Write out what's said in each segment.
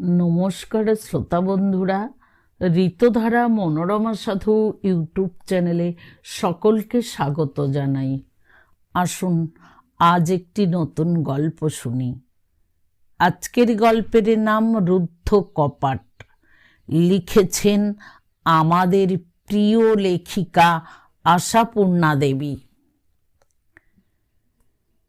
নমস্কার শ্রোতা বন্ধুরা, ঋতধারা মনোরমা সাধু ইউটিউব চ্যানেলে সকলকে স্বাগত জানাই। আসুন, আজ একটি নতুন গল্প শুনি। আজকের গল্পের নাম রুদ্ধ কপাট। লিখেছেন আমাদের প্রিয় লেখিকা আশাপূর্ণা দেবী।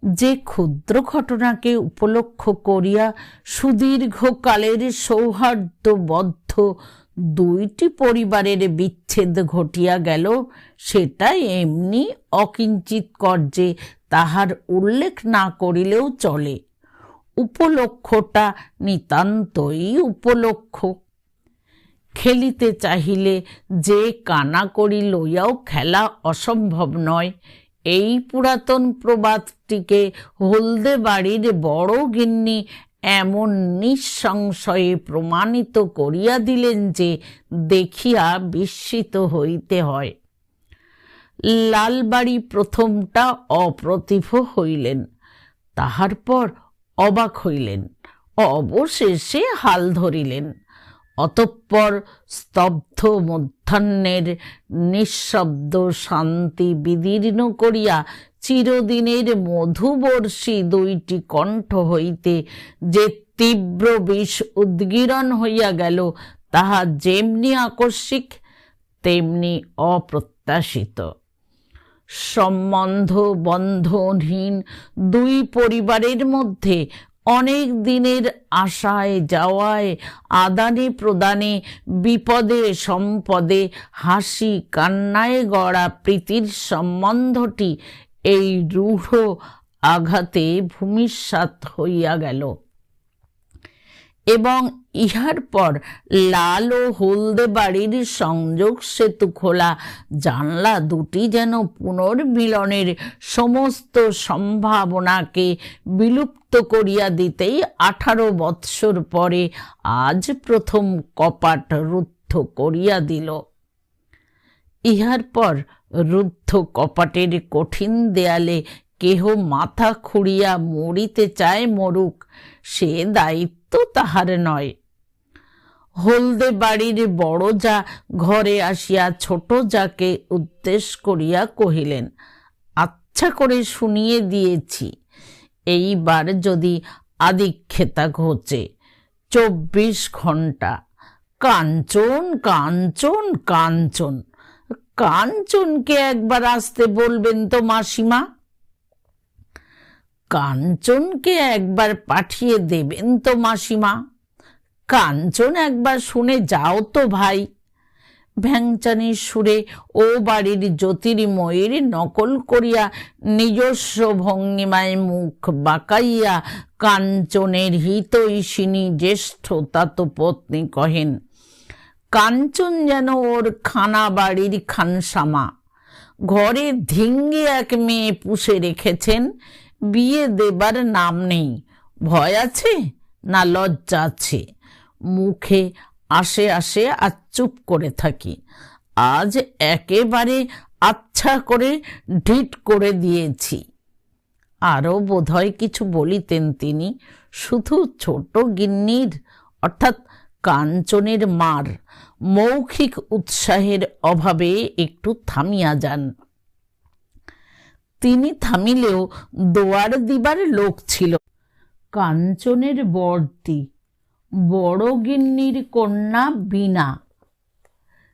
যে ক্ষুদ্র ঘটনাকে উপলক্ষ করিয়া সুদীর্ঘকালের সৌহার্দ্যবদ্ধ দুইটি পরিবারের বিচ্ছেদ ঘটিয়া গেল, সেটা এমনি অকিঞ্চিত কর্যে তাহার উল্লেখ না করিলেও চলে। উপলক্ষটা নিতান্তই উপলক্ষ। খেলিতে চাহিলে যে কানা করি লইয়াও খেলা অসম্ভব নয়। এই পুরাতন প্রবাদটিকে হলদে বাড়ির বড় গিন্নি এমন নিঃসংশয়ে প্রমাণিত করিয়া দিলেন যে দেখিয়া বিস্মিত হইতে হয়। লালবাড়ি প্রথমটা অপ্রতিভ হইলেন, তাহার পর অবাক হইলেন, অবশেষে হাল ধরিলেন। অতঃপর স্তব্ধ মধ্যাহ্নের নিঃশব্দ শান্তি বিদীর্ণ করিয়া চিরদিনের মধুবর্ষী দুইটি কণ্ঠ হইতে যে তীব্র বিষ উদ্গীরণ হইয়া গেল, তাহা যেমনি আকস্মিক, তেমনি অপ্রত্যাশিত। সম্বন্ধ বন্ধনহীন দুই পরিবারের মধ্যে অনেক দিনের আশায়, যাওয়ায়, আদানে প্রদানে, বিপদে, সম্পদে, হাসি, কান্নায় গড়া প্রীতির সম্বন্ধটি এই রূঢ় আঘাতে ভূমিসাৎ হইয়া গেল। এবং ইহার পর লাল ও হলদে বাড়ির সংযোগ সেতু খোলা। জানলা দুটি যেন পুনর্মিলনের সমস্ত সম্ভাবনাকে বিলুপ্ত করিয়া দিতেই আঠারো বৎসর পরে আজ প্রথম কপাট রুদ্ধ করিয়া দিল। ইহার পর রুদ্ধ কপাটের কঠিন দেয়ালে কেহ মাথা খুঁড়িয়া মরিতে চায় মরুক। সে দায়িত্ব তাহার নয়। হলদে বাড়ির বড় যা ঘরে আসিয়া ছোট যাকে উদ্দেশ করিয়া কহিলেন আচ্ছা করে শুনিয়ে দিয়েছি। এইবার যদি আদিক্ষেতা ঘোচে, চব্বিশ ঘণ্টা কাঞ্চন কাঞ্চন কাঞ্চন। কাঞ্চনকে একবার আসতে বলবেন তো মাসিমা। কাঞ্চনকে একবার পাঠিয়ে দেবেন তো মাসিমা। কাঞ্চন একবার শুনে যাও তো ভাই। ভ্যাংচানির সুরে ও বাড়ির জ্যোতির্ময়ীর নকল করিয়া নিজস্ব ভঙ্গিমায় মুখ বাঁকাইয়া কাঞ্চনের হিতৈষিনী জ্যেষ্ঠ তাত পত্নী কহেন, কাঞ্চন যেন ওর খানা বাড়ির খানসামা। ঘরে ধিঙ্গে এক মেয়ে পুষে রেখেছেন বিয়ে দেবার নাম নেই। ভয় আছে না লজ্জা আছে? মুখে আসে আসে আর চুপ করে থাকি। আজ একেবারে আচ্ছা করে ঢিট করে দিয়েছি। আরও বোধহয় কিছু বলিতেন তিনি, শুধু ছোট গিন্নির, অর্থাৎ কাঞ্চনের মার, মৌখিক উৎসাহের অভাবে একটু থামিয়া যান। তিনি থামিলেও দোয়ার দিবার লোক ছিল। কাঞ্চনের বর্তি বড় গিন্নির কন্যা বিনা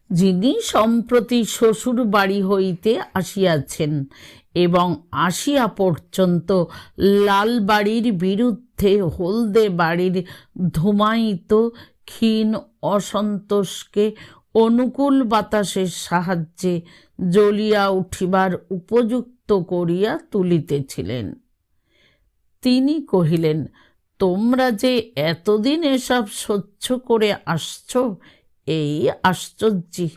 যিনি সম্প্রতি শ্বশুর বাড়ি হইতে আসিয়াছেন এবং আসিয়া পর্যন্ত লাল বাড়ির বিরুদ্ধে হলদে বাড়ির ধুমায়িত ক্ষীণ অসন্তোষকে অনুকূল বাতাসের সাহায্যে জ্বলিয়া উঠিবার উপযুক্ত করিয়া তুলিতেছিলেন। তিনি কহিলেন, তোমরা যে এতদিন এসব সহ্য করে আসছ, এই আশ্চর্যি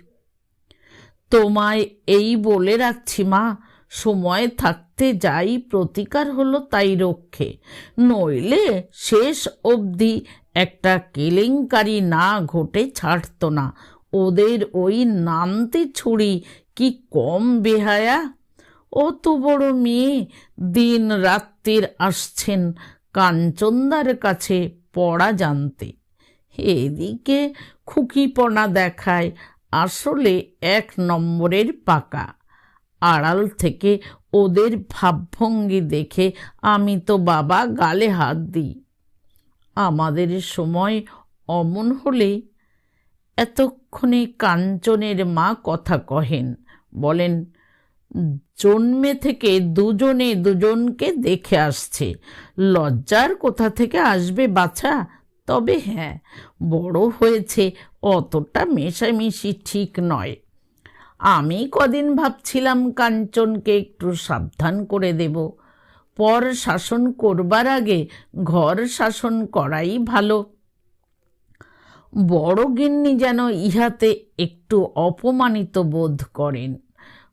তোমায় এই বলে রাখছি মা, সময় থাকতে যাই প্রতিকার হলো তাই রক্ষে। নইলে শেষ অবধি একটা কেলেঙ্কারি না ঘটে ছাড়ত না। ওদের ওই নামতে ছুরি কি কম বেহায়া? অত বড় মেয়ে দিন রাত্রির আসছেন কাঞ্চনদার কাছে পড়া জানতে। এদিকে খুকিপনা দেখায় আসলে এক নম্বরের পাকা। আড়াল থেকে ওদের ভাবভঙ্গি দেখে আমি তো বাবা গালে হাত দিই। আমাদের সময় অমন হলে এতক্ষণে কাঞ্চনের মা কথা কহেন, বলেন জন্মে থেকে দুজনে দুজনকে দেখে আসছে। লজ্জার কোথা থেকে আসবে বাছা? তবে হ্যাঁ বড় হয়েছে অতটা মেশামেশি ঠিক নয়। আমি কদিন ভাবছিলাম কাঞ্চনকে একটু সাবধান করে দেব। পর শাসন করবার আগে ঘর শাসন করাই ভালো। বড় গিন্নি যেন ইহাতে একটু অপমানিত বোধ করেন।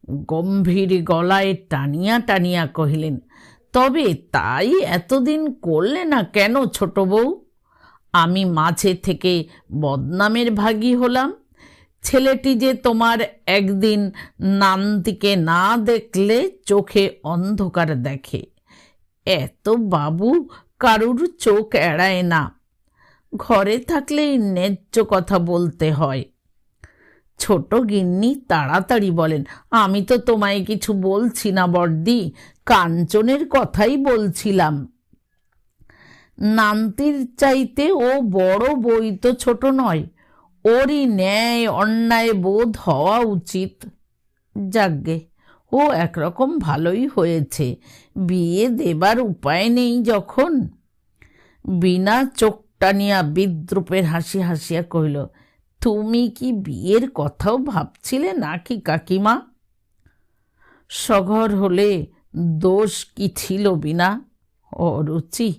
গম্ভীর গলায় টানিয়া টানিয়া কহিলেন, তবে তাই এতদিন করলে না কেন ছোট বউ? আমি মাঝে থেকে বদনামের ভাগী হলাম। ছেলেটি যে তোমার একদিন নান্দিকে না দেখলে চোখে অন্ধকার দেখে। এত বাবু কারুর চোখ এড়ায় না। ঘরে থাকলেই ন্যায্য কথা বলতে হয়। ছোট গিন্নি তাড়াতাড়ি বলেন, আমি তো তোমায় কিছু বলছি না বর্দি, কাঞ্চনের কথাই বলছিলাম। নান্তির চাইতে ও বড় বই তো ছোট নয়, ওরই ন্যায় অন্যায় বোধ হওয়া উচিত। যাগ্গে, ও একরকম ভালোই হয়েছে, বিয়ে দেবার উপায় নেই যখন। বিনা চোখ টানিয়া বিদ্রুপের হাসি হাসিয়া কহিল তুমি কি বিয়ের কথাও ভাবছিলে নাকি, কাকিমা? সঘর হলে দোষ কি ছিল বিনা? অরুচি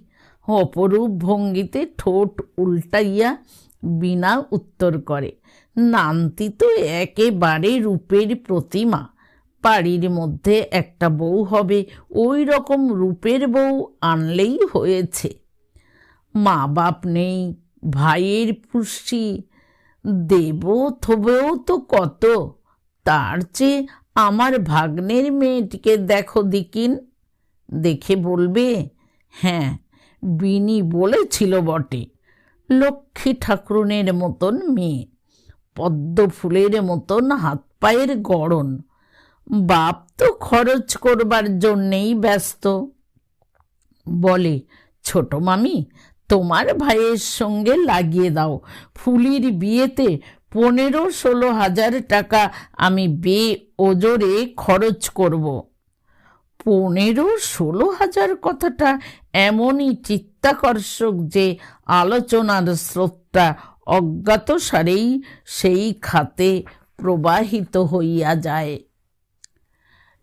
অপরূপ ভঙ্গিতে ঠোঁট উল্টাইয়া বিনা উত্তর করে। নান্তি তো একেবারে রূপের প্রতিমা। বাড়ির মধ্যে একটা বউ হবে, ওই রকম রূপের বউ আনলেই হয়েছে। মা বাপ নেই, ভাইয়ের পুষ্টি দেব থবেও তো কত? তার চেয়ে আমার ভাগ্নের মেয়েটিকে দেখো দিকিন। দেখে বলবে হ্যাঁ বিনি বলেছিল বটে, লক্ষ্মী ঠাকুরনের মতন মেয়ে, পদ্ম ফুলের মতন হাত পায়ের গড়ন। বাপ তো খরচ করবার জন্যেই ব্যস্ত। বলে, ছোট মামি তোমার ভাইয়ের সঙ্গে লাগিয়ে দাও। ফুলির বিয়েতে পনেরো ষোলো হাজার টাকা আমি বে ওজোরে খরচ করব। পনেরো ষোলো হাজার কথাটা এমনই চিত্তাকর্ষক যে আলোচনার স্রোতটা অজ্ঞাত সারেই সেই খাতে প্রবাহিত হইয়া যায়।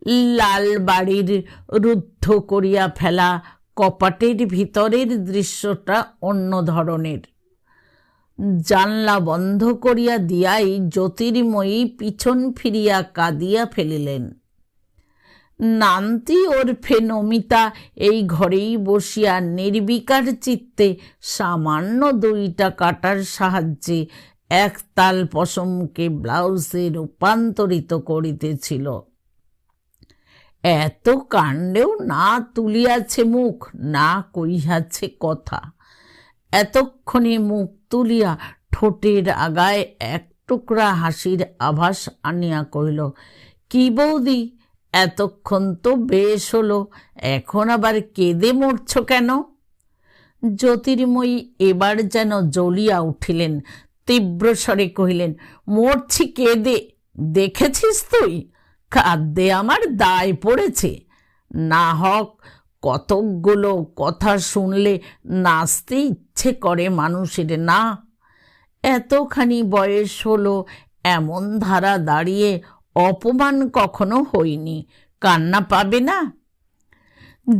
লাল বাড়ির রুদ্ধ করিয়া ফেলা কপাটের ভিতরের দৃশ্যটা অন্য ধরনের। জানলা বন্ধ করিয়া দিয়াই জ্যোতির্ময়ী পিছন ফিরিয়া কাঁদিয়া ফেলিলেন। নান্তি ওরফে নমিতা, এই ঘরেই বসিয়া নির্বিকার চিত্তে সামান্য দুইটা কাটার সাহায্যে একতাল পশমকে ব্লাউজে রূপান্তরিত করিতেছিল। এত কাণ্ডেও না তুলিয়াছে মুখ, না কইয়াছে কথা। এতক্ষণে মুখ তুলিয়া ঠোঁটের আগায় এক টুকরা হাসির আভাস আনিয়া কহিল, কি বৌদি, এতক্ষণ তো বেশ হলো, এখন আবার কেঁদে মরছ কেন? জ্যোতির্ময়ী এবার যেন জ্বলিয়া উঠিলেন, তীব্র স্বরে কহিলেন, মরছি কেঁদে, দেখেছিস তুই? খাদ্যে আমার দায় পড়েছে। না হক, কতকগুলো কথা শুনলে নাচতে ইচ্ছে করে মানুষের, না। এতখানি বয়স হলো, এমন ধারা দাঁড়িয়ে অপমান কখনো হইনি কান্না পাবে না।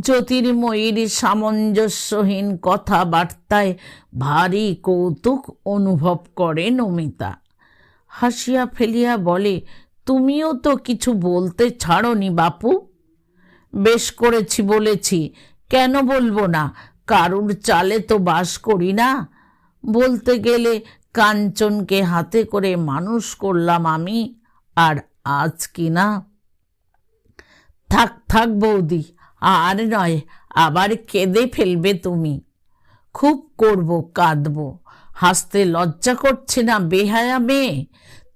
জ্যোতির্ময়ীর সামঞ্জস্যহীন কথাবার্তায় ভারী কৌতুক অনুভব করে নমিতা। হাসিয়া ফেলিয়া বলে তুমিও তো কিছু বলতে ছাড়নি বাপু। বেশ করেছি বলেছি, কেন বলব না? কারুর চালে তো বাস করি না। বলতে গেলে কাঞ্চনকে হাতে করে মানুষ করলাম আমি, আর আজ কি না থাক থাক বৌদি, আর নয়, আবার কেঁদে ফেলবে তুমি। খুব করব, কাঁদব। হাসতে লজ্জা করছে না বেহায়া মেয়ে?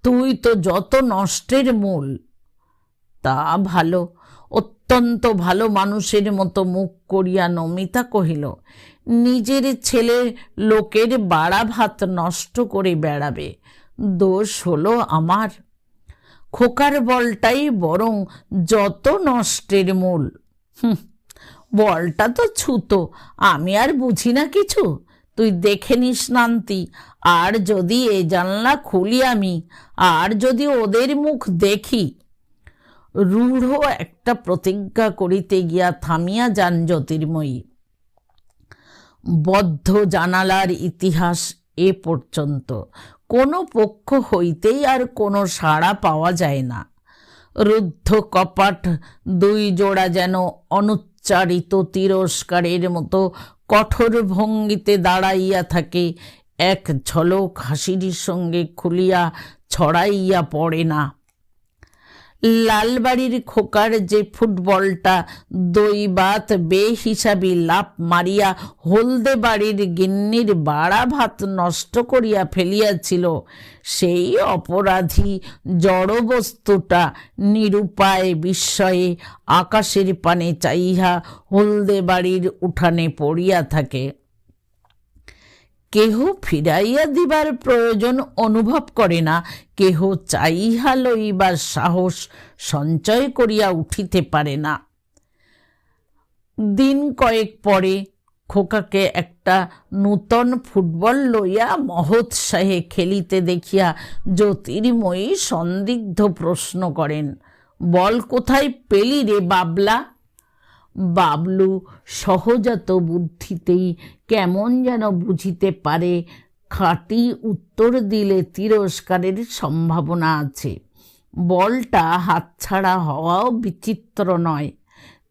তুই তো যত নষ্টের মূল তা ভালো অত্যন্ত ভালো মানুষের মতো মুখ করিয়া নমিতা কহিল নিজের ছেলে লোকের বাড়া ভাত নষ্ট করে বেড়াবে দোষ হলো আমার। খোকার বলটাই বরং যত নষ্টের মূল। হুঁ, বলটা তো ছুতো আমি আর বুঝি না কিছু। তুই দেখে নিস নান্তি, আর যদি এ জানলা খুলি আমি, আর যদি ওদের মুখ দেখি। রূঢ় একটা প্রতিজ্ঞা করিতে গিয়া থামিয়া যান জ্যোতির্ময়ী। বদ্ধ জানালার ইতিহাস এ পর্যন্ত। কোনো পক্ষ হইতেই আর কোনো সাড়া পাওয়া যায় না। রুদ্ধ কপাট দুই জোড়া যেন অনুচ্চারিত তিরস্কারের মতো কঠোর ভঙ্গিতে দাঁড়াইয়া থাকে। এক ঝলক হাসির সঙ্গে খুলিয়া ছড়াইয়া পড়ে না। লালবাড়ির খোকার যে ফুটবলটা দৈবাত বেহিসাবি লাভ মারিয়া হলদে বাড়ির গিন্নির বাড়া ভাত নষ্ট করিয়া ফেলিয়াছিল। সেই অপরাধী জড়বস্তুটা নিরুপায় বিস্ময়ে আকাশের পানে চাইহা হলদে বাড়ির উঠানে পড়িয়া থাকে। কেহ ফিরাইয়া দিবার প্রয়োজন অনুভব করে না, কেহ চাইহা লইবার সাহস সঞ্চয় করিয়া উঠিতে পারে না। দিন কয়েক পরে খোকাকে একটা নূতন ফুটবল লইয়া মহোৎসাহে খেলিতে দেখিয়া জ্যোতির্ময়ী সন্দিগ্ধ প্রশ্ন করেন, বল কোথায় পেলি রে বাবলা? বাবলু সহজাত বুদ্ধিতেই কেমন যেন বুঝিতে পারে, খাঁটি উত্তর দিলে তিরস্কারের সম্ভাবনা আছে। বলটা হাতছাড়া হওয়াও বিচিত্র নয়।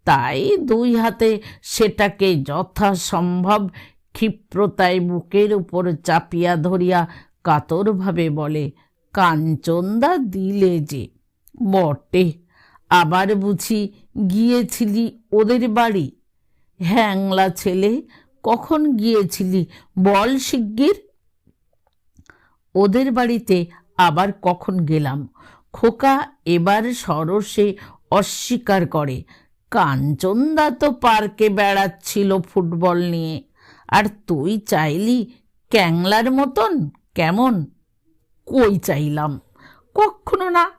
তাই দুই হাতে সেটাকে যথাসম্ভব ক্ষিপ্রতায় বুকের উপর চাপিয়া ধরিয়া কাতরভাবে বলে, কাঞ্চনদা দিলে যে, বটে। আবার বুঝি গিয়েছিলি ওদের বাড়ি? হ্যাংলা ছেলে, কখন গিয়েছিলি বল শিগগির? ওদের বাড়িতে আবার কখন গেলাম? খোকা এবার সরসে অস্বীকার করে, কাঞ্চনদা তো পার্কে বেড়াচ্ছিল ফুটবল নিয়ে, আর তুই চাইলি ক্যাংলার মতন? কেমন? কই চাইলাম? কখনো না।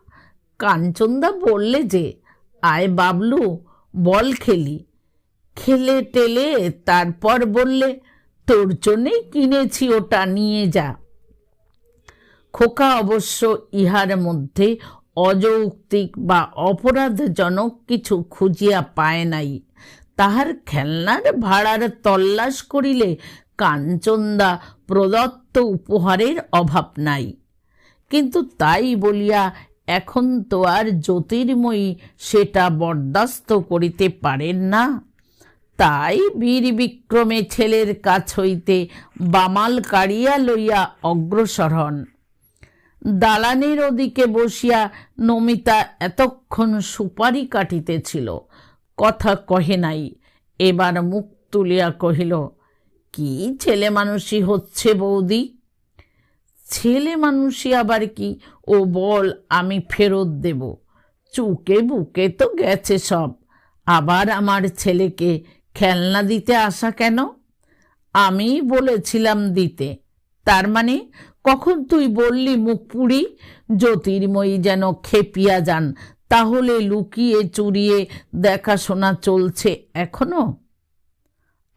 কাঞ্চনদা বললে যে আয় বাবলু, বল খেলি। খেলে টেলে তারপর বললে, তোর জন্যেই কিনেছি ওটা, নিয়ে যা। খোকা অবশ্য ইহার মধ্যে অযৌক্তিক বা অপরাধজনক কিছু খুঁজিয়া পায় নাই। তাহার খেলনার ভাড়ার তল্লাশ করিলে কাঞ্চনদা প্রদত্ত উপহারের অভাব নাই। কিন্তু তাই বলিয়া এখন তো আর জ্যোতির্ময়ী সেটা বরদাস্ত করিতে পারেন না। তাই বীর বিক্রমে ছেলের কাছ হইতে বামাল কাড়িয়া লইয়া অগ্রসর হন। দালানের ওদিকে বসিয়া নমিতা এতক্ষণ সুপারি কাটিতেছিল। কথা কহে নাই। এবার মুখ তুলিয়া কহিল, কি ছেলে মানুষই হচ্ছে বৌদি? ছেলে মানুষই আবার কি? ও বল, আমি ফেরত দেব। চুকে বুকে তো গেছে সব। আবার আমার ছেলেকে খেলনা দিতে আসা কেন? আমি বলেছিলাম দিতে। তার মানে কখন তুই বললি, মুখ পুড়ি? জ্যোতির্ময়ী যেন খেপিয়া যান, তাহলে লুকিয়ে চুরিয়ে দেখাশোনা চলছে এখনও?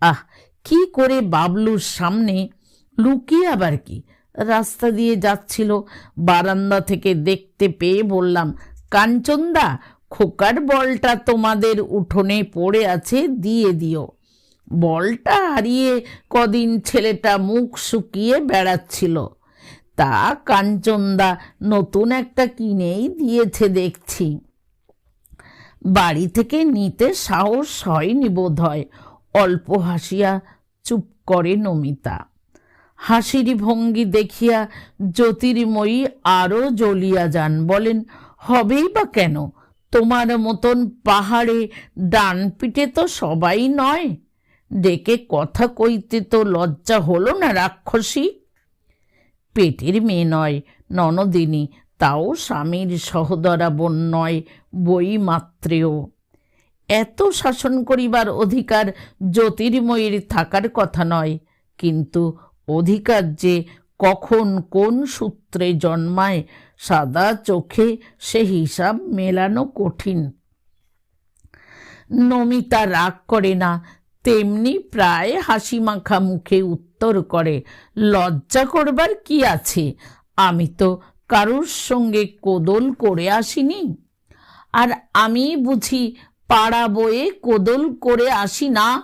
আহ, কি করে বাবলুর সামনে লুকিয়ে আবার কি? রাস্তা দিয়ে যাচ্ছিল। বারান্দা থেকে দেখতে পেয়ে বললাম, কাঞ্চনদা, খোকার বলটা তোমাদের উঠোনে পড়ে আছে, দিয়ে দিও। বলটা হারিয়ে কদিন ছেলেটা মুখ শুকিয়ে বেড়াচ্ছিল। তা কাঞ্চনদা, নতুন একটা কিনেই দিয়েছে দেখছি। বাড়ি থেকে নিতে সাহস হয়নি বোধ হয় অল্প হাসিয়া চুপ করে নমিতা। হাসির ভঙ্গি দেখিয়া জ্যোতির্ময়ী আরও জ্বলিয়া যান। বলেন, হবেই বা কেন? তোমার মতন পাহাড়ে ডান পিঠে তো সবাই নয়। ডেকে কথা কইতে তো লজ্জা হলো না, রাক্ষসী? পেটের মেয়ে নয়, ননদিনী, তাও স্বামীর সহদরা বোন নয়, বই মাত্রেও। এত শাসন করিবার অধিকার জ্যোতির্ময়ীর থাকার কথা নয়। কিন্তু অধিকার যে কখন কোন সূত্রে জন্মায়, সাদা চোখে সে হিসাব মেলানো কঠিন। নমিতা রাগ করে না, তেমনি প্রায় হাসি মাখা মুখে উত্তর করে, লজ্জা করবার কি আছে? আমি তো কারুর সঙ্গে কোদল করে আসিনি। আর আমি বুঝি পাড়া বয়ে কোদল করে আসি না।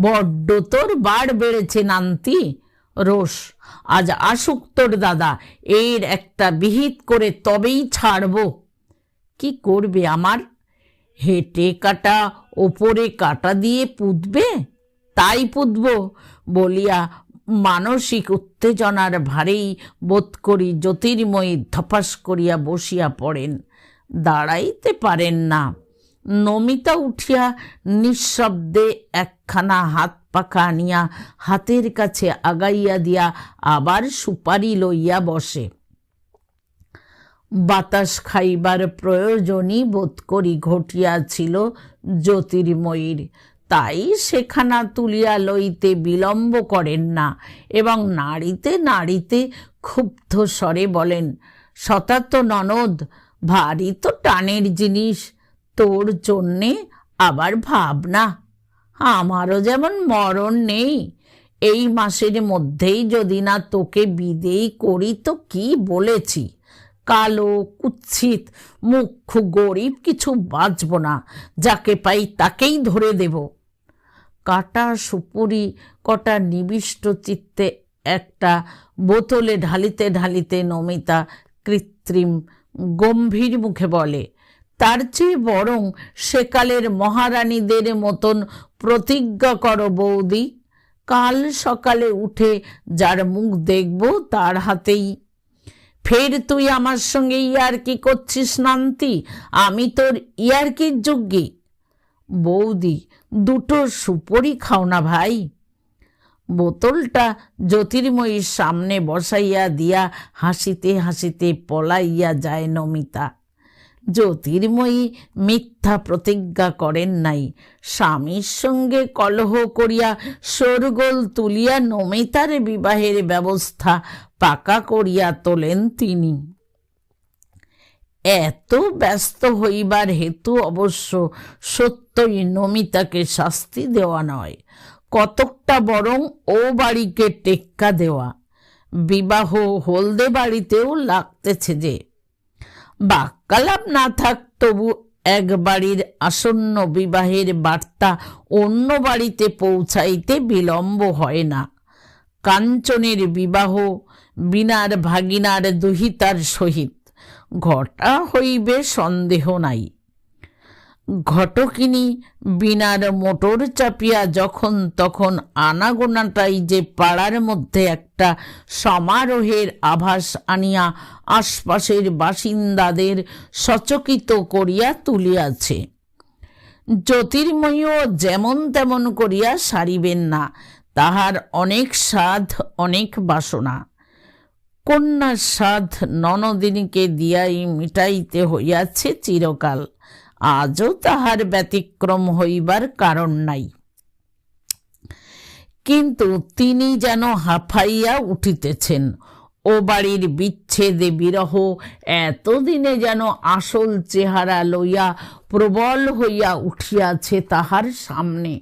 বড্ড তোর বাড় বেড়েছে নান্তি। রোষ। আজ আসুক তোর দাদা, এর একটা বিহিত করে তবেই ছাড়ব। কি করবে আমার? হেঁটে কাটা, ওপরে কাটা দিয়ে পুঁতবে? তাই পুঁতব, বলিয়া মানসিক উত্তেজনার ভারেই বোধ করি জ্যোতির্ময়ী ধপাস করিয়া বসিয়া পড়েন। দাঁড়াইতে পারেন না। নমিতা উঠিয়া নিঃশব্দে একখানা হাত পাখা আনিয়া হাতের কাছে আগাইয়া দিয়া আবার সুপারি লইয়া বসে। বাতাস খাইবার প্রয়োজনই বোধ করি ঘটিয়াছিল জ্যোতির্ময়ীর। তাই সেখানা তুলিয়া লইতে বিলম্ব করেন না এবং নাড়িতে নাড়িতে ক্ষুব্ধ স্বরে বলেন শতাত ননদ, ভারী তো টানের জিনিস, তোর জন্যে আবার ভাবনা আমারও যেমন মরণ নেই। এই মাসের মধ্যেই যদি না তোকে বিদেই করি, তো কি বলেছি? কালো, কুৎসিত মুখ্য গরিব কিছু বাঁচব না। যাকে পাই তাকেই ধরে দেব। কাটা সুপুরি, কটা নিবিষ্ট চিত্তে, একটা বোতলে ঢালিতে ঢালিতে নমিতা কৃত্রিম গম্ভীর মুখে বলে তার চেয়ে বরং সেকালের মহারানীদের মতন প্রতিজ্ঞা করো বৌদি। কাল সকালে উঠে যার মুখ দেখব তার হাতেই। ফের তুই আমার সঙ্গে ইয়ারকি করছিস নান্তি? আমি তোর ইয়ারকির যোগ্যী। বৌদি, দুটো সুপরি খাও না ভাই। বোতলটা জ্যোতির্ময়ীর সামনে বসাইয়া দিয়া হাসিতে হাসিতে পলাইয়া যায় নমিতা। জ্যোতির্ময়ী মিথ্যা প্রতিজ্ঞা করেন নাই। স্বামীর সঙ্গে কলহ করিয়া শোরগোল তুলিয়া নমিতার বিবাহের ব্যবস্থা পাকা করিয়া তোলেন তিনি। এত ব্যস্ত হইবার হেতু অবশ্য সত্যই নমিতাকে শাস্তি দেওয়া নয়। কতকটা বরং ও বাড়িকে টেক্কা দেওয়া। বিবাহ হলদে বাড়িতেও লাগতেছে যে বাক্যালাপ না থাক, তবু এক বাড়ির আসন্ন বিবাহের বার্তা অন্য বাড়িতে পৌঁছাইতে বিলম্ব হয় না। কাঞ্চনের বিবাহ বিনার ভাগিনার দুহিতার সহিত। ঘটা হইবে সন্দেহ নাই। ঘটকিনী বিনার মোটর চাপিয়া যখন তখন আনাগোনাটাই যে পাড়ার মধ্যে একটা সমারোহের আভাস আনিয়া আশপাশের বাসিন্দাদের সচকিত করিয়া তুলিয়াছে। জ্যোতির্ময়ীও যেমন তেমন করিয়া সারিবেন না, তাহার অনেক সাধ, অনেক বাসনা। কন্যার সাধ ননদিনীকে দিয়াই মিটাইতে হইয়াছে চিরকাল। আজও তাহার ব্যতিক্রম হইবার কারণ নাই। কিন্তু তিনি যেন হাফাইয়া উঠিতেছেন, ও বাড়ির বিচ্ছেদে বিরহ, এতদিনে যেন আসল চেহারা লইয়া প্রবল হইয়া উঠিয়াছে তাহার সামনে।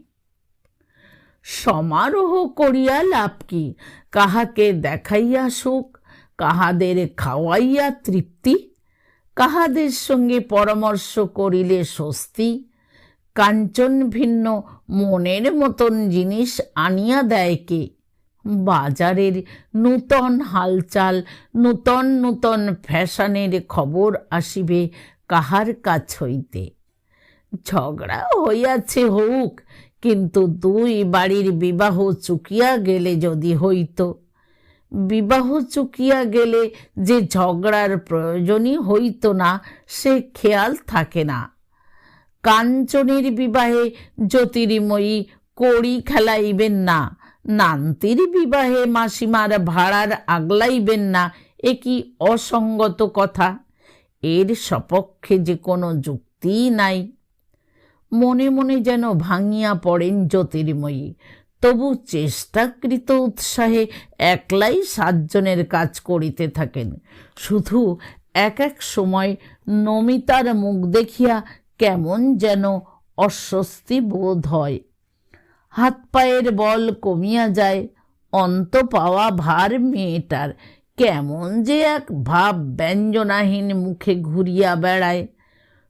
সমারোহ করিয়া লাভ কি? কাহাকে দেখাইয়া সুখ, কাহাদের খাওয়াইয়া তৃপ্তি? কাহাদের সঙ্গে পরামর্শ করিলে স্বস্তি? কাঞ্চন ভিন্ন মনের মতন জিনিস আনিয়া দেয় কে? বাজারের নূতন হালচাল, নূতন নূতন ফ্যাশনের খবর আসিবে কাহার কাছ হইতে। ঝগড়া হইয়াছে হউক, কিন্তু দুই বাড়ির বিবাহ চুকিয়া গেলে যদি হইত বিবাহ চুকিয়া গেলে যে ঝগড়ার প্রয়োজনই হইত না, সে খেয়াল থাকে না। কাঞ্চনের বিবাহে জ্যোতির্ময়ী কড়ি খেলাইবেন না, নান্তির বিবাহে মাসিমার ভাড়ার আগলাইবেন না, এ কি অসঙ্গত কথা? এর সপক্ষে যে কোনো যুক্তিই নাই। মনে মনে যেন ভাঙিয়া পড়েন জ্যোতির্ময়ী। তবু চেষ্টাকৃত উৎসাহে একলাই সাতজনের কাজ করিতে থাকেন। শুধু এক এক সময় নমিতার মুখ দেখিয়া কেমন যেন অস্বস্তি বোধ হয়। হাত পায়ের বল কমিয়া যায়, অন্ত পাওয়া ভার মেয়েটার। কেমন যে এক ভাব ব্যঞ্জনাহীন মুখে ঘুরিয়া বেড়ায়।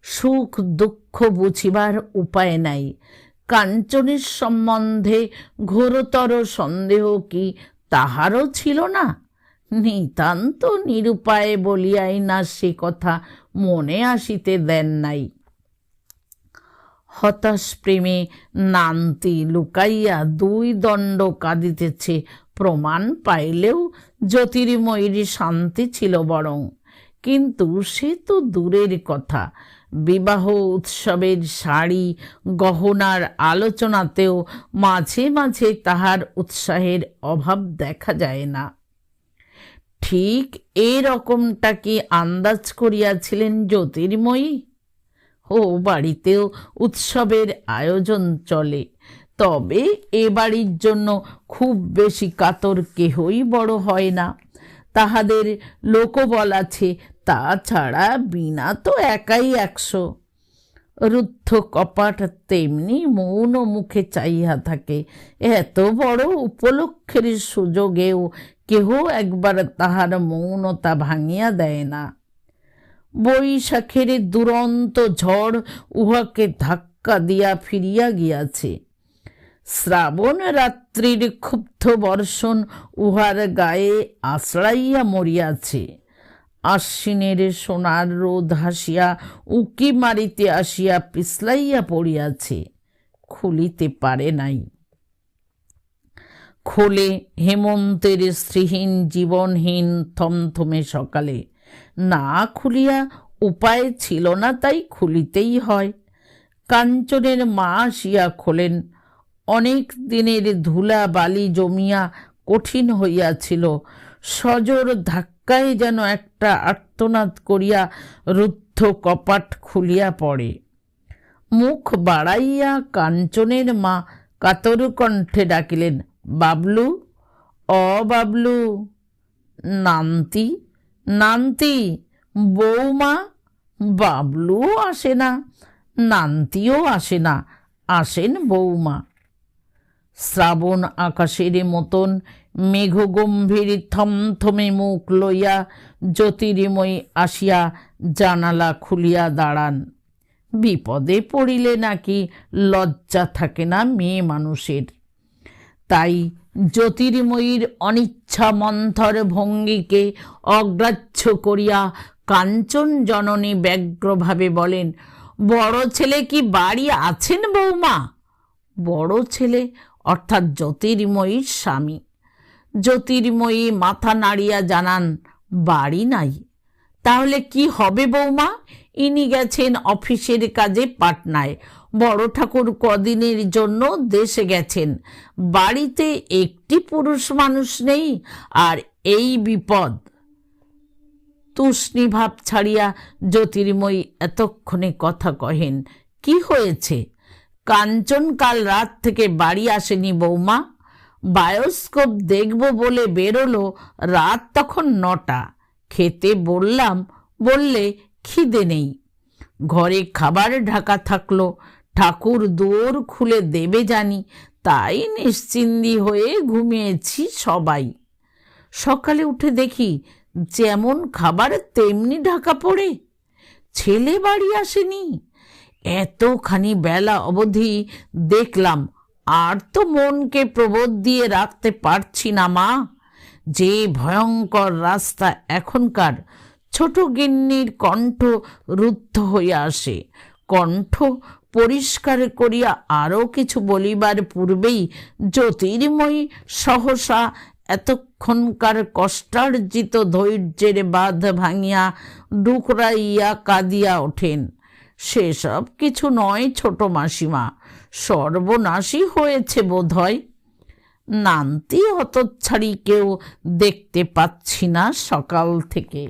সুখ দুঃখ বুঝিবার উপায় নাই। কাঞ্চনের সম্বন্ধে ঘোরতর সন্দেহ কি তাহারও ছিল না? নিতান্ত নিরুপায় বলিয়াই না সে কথা মনে আসিতে দেন নাই। হতাশ প্রেমে নান্তি লুকাইয়া দুই দণ্ড কাঁদিতেছে, প্রমাণ পাইলেও জ্যোতির্ময়ীর শান্তি ছিল বরং। কিন্তু সে তো দূরের কথা বিবাহ উৎসবের শাড়ি গহনার আলোচনাতেও মাঝে মাঝে তাহার উৎসাহের অভাব দেখা যায় না। ঠিক এরকমটা কি আন্দাজ করিয়াছিলেন জ্যোতির্ময়ী? ও বাড়িতেও উৎসবের আয়োজন চলে, তবে এ বাড়ির জন্য খুব বেশি কাতর কেহই বড় হয় না। তাহাদের লোকবল আছে তাছাড়া বিনা তো একাই একশো। রুদ্ধ কপাট তেমনি মৌন মুখে চাইয়া থাকে। এত বড় উপলক্ষের সুযোগেও কেহ একবার তাহার মৌনতা ভাঙিয়া দেয় না। বৈশাখের দুরন্ত ঝড় উহাকে ধাক্কা দিয়া ফিরিয়া গিয়াছে। শ্রাবণ রাত্রির ক্ষুব্ধ বর্ষণ উহার গায়ে আশ্রাইয়া মরিয়াছে। আশ্বিনের সোনার রোদ হাসিয়া উকি মারিতে আসিয়া পিছলাইয়া পড়িয়াছে, খুলিতে পারে নাই। খোলে হেমন্তের স্ত্রীহীন জীবনহীন থমথমে সকালে। না খুলিয়া উপায় ছিল না তাই খুলিতেই হয়। কাঞ্চনের মা আসিয়া খোলেন, অনেক দিনের ধুলা বালি জমিয়া কঠিন হইয়াছিল, সজোর ধাক্কায় যেন একটা আর্তনাদ করিয়া রুদ্ধ কপাট খুলিয়া পড়ে। মুখ বাড়াইয়া কাঞ্চনের মা কাতর কণ্ঠে ডাকিলেন, বাবলু, অ বাবলু, নান্তি নান্তি, বৌমা, বাবলুও আসে না, নান্তিও আসে না, আসেন বৌমা। শ্রাবণ আকাশের মতন মেঘগম্ভীর থমথমে মুখ লইয়া জ্যোতির্ময়ী আসিয়া জানালা খুলিয়া দাঁড়ান। বিপদে পড়িলে নাকি লজ্জা থাকে না মেয়ে মানুষের। তাই জ্যোতির্ময়ীর অনিচ্ছা মন্থর ভঙ্গিকে অগ্রাহ্য করিয়া কাঞ্চন জননী ব্যগ্রভাবে বলেন, বড় ছেলে কি বাড়ি আছেন বৌমা? বড় ছেলে অর্থাৎ জ্যোতির্ময়ীর স্বামী। জ্যোতির্ময়ী মাথা নাড়িয়া জানান, বাড়ি নাই। তাহলে কি হবে বৌমা? ইনি গেছেন অফিসের কাজে পাটনায়। বড় ঠাকুর কদিনের জন্য দেশে গেছেন। বাড়িতে একটি পুরুষ মানুষ নেই, আর এই বিপদ। তুষ্ণী ভাব ছাড়িয়া জ্যোতির্ময়ী এতক্ষণে কথা কহেন, কি হয়েছে? কাঞ্চন কাল রাত থেকে বাড়ি আসেনি বৌমা? বায়োস্কোপ দেখব বলে বেরোলো রাত তখন নটা। খেতে বললাম, বললে খিদে নেই। ঘরে খাবার ঢাকা থাকল, ঠাকুর দুয়ার খুলে দেবে জানি, তাই নিশ্চিন্দি হয়ে ঘুমিয়েছি সবাই। সকালে উঠে দেখি যেমন খাবার তেমনি ঢাকা পড়ে। ছেলে বাড়ি আসেনি। এতখানি বেলা অবধি দেখলাম আর তো মনকে প্রবোধ দিয়ে রাখতে পারছি না, মা। যে ভয়ঙ্কর রাস্তা এখনকার ছোট গিন্নির কণ্ঠ রুদ্ধ হইয়া আসে। কণ্ঠ পরিষ্কার করিয়া আরও কিছু বলিবার পূর্বেই জ্যোতির্ময়ী সহসা এতক্ষণকার কষ্টার্জিত ধৈর্যের বাঁধ ভাঙিয়া ডুকরাইয়া কাঁদিয়া ওঠেন। সেসব কিছু নয় ছোট মাসিমা সর্বনাশী হয়েছে বোধ হয় নান্তি হতচ্ছাড়ি কেউ দেখতে পাচ্ছি না সকাল থেকে।